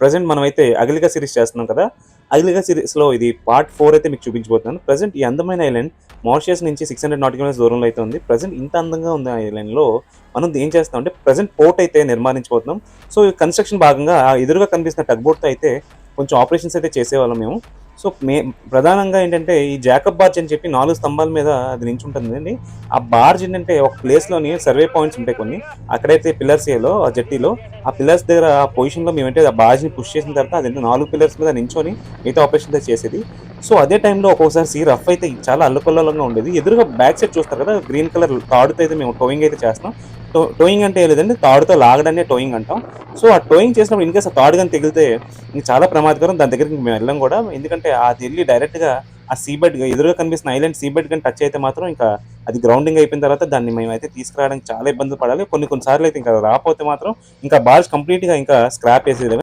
Present మనమైతే అయితే series చేస్తున్నాం కదా. అగలిగా సిరీస్లో ఇది పార్ట్ ఫోర్ అయితే మీకు చూపించబోతున్నాను. ప్రజెంట్ ఈ అందమైన ఐలాండ్ మారిషియస్ నుంచి సిక్స్ హండ్రెడ్ నాటికల్ దూరంలో అయితే ఉంది. ప్రజెంట్ ఇంత అందంగా ఉంది ఆ ఐలాండ్లో మనం ఏం చేస్తాం అంటే ప్రజెంట్ పోర్ట్ అయితే నిర్మాణించబోతున్నాం. సో ఈ కన్స్ట్రక్షన్ భాగంగా ఎదురుగా కనిపిస్తున్న టగ్ బోట్తో అయితే కొంచెం ఆపరేషన్స్ అయితే చేసేవాళ్ళం మేము. సో మే ప్రధానంగా ఏంటంటే ఈ జాకబ్ బార్జ్ అని చెప్పి నాలుగు స్తంభాల మీద అది నించి అండి ఆ బార్జ్ ఏంటంటే ఒక ప్లేస్లోని సర్వే పాయింట్స్ ఉంటాయి కొన్ని. అక్కడైతే పిల్లర్స్ ఏలో ఆ జట్టీలో ఆ పిల్లర్స్ దగ్గర ఆ పొజిషన్లో మేమంటే ఆ బార్జ్ని పుష్ చేసిన తర్వాత అది నాలుగు పిల్లర్స్ మీద నించొని మిగతా ఆపరేషన్ చేసేది. సో అదే టైంలో ఒక్కోసారి సీ రఫ్ అయితే చాలా అల్లకొల్లంగా ఉండేది. ఎదురుగా బ్యాక్ సైడ్ చూస్తారు కదా గ్రీన్ కలర్ తాడుతో అయితే మేము టోయింగ్ అయితే చేస్తాం. టో టోయింగ్ అంటే లేదండి తాడుతో లాగడాన్ని టోయింగ్ అంటాం. సో ఆ టోయింగ్ చేసినప్పుడు ఇన్కేస్ ఆ తాడు కానీ తగిలితే ఇంక చాలా ప్రమాదకరం దాని దగ్గరికి మేము వెళ్ళాం కూడా. ఎందుకంటే అది వెళ్ళి డైరెక్ట్గా ఆ సీబెడ్ ఎదురుగా కనిపిస్తున్న ఐలాండ్ సీబెడ్ కానీ టచ్ అయితే మాత్రం ఇంకా అది గ్రౌండింగ్ అయిపోయిన తర్వాత దాన్ని మేము అయితే తీసుకురావడానికి చాలా ఇబ్బందులు పడాలి. కొన్ని కొన్ని సార్లు అయితే ఇంకా రాకపోతే మాత్రం ఇంకా బాల్స్ కంప్లీట్గా ఇంకా స్క్రాప్ వేసేది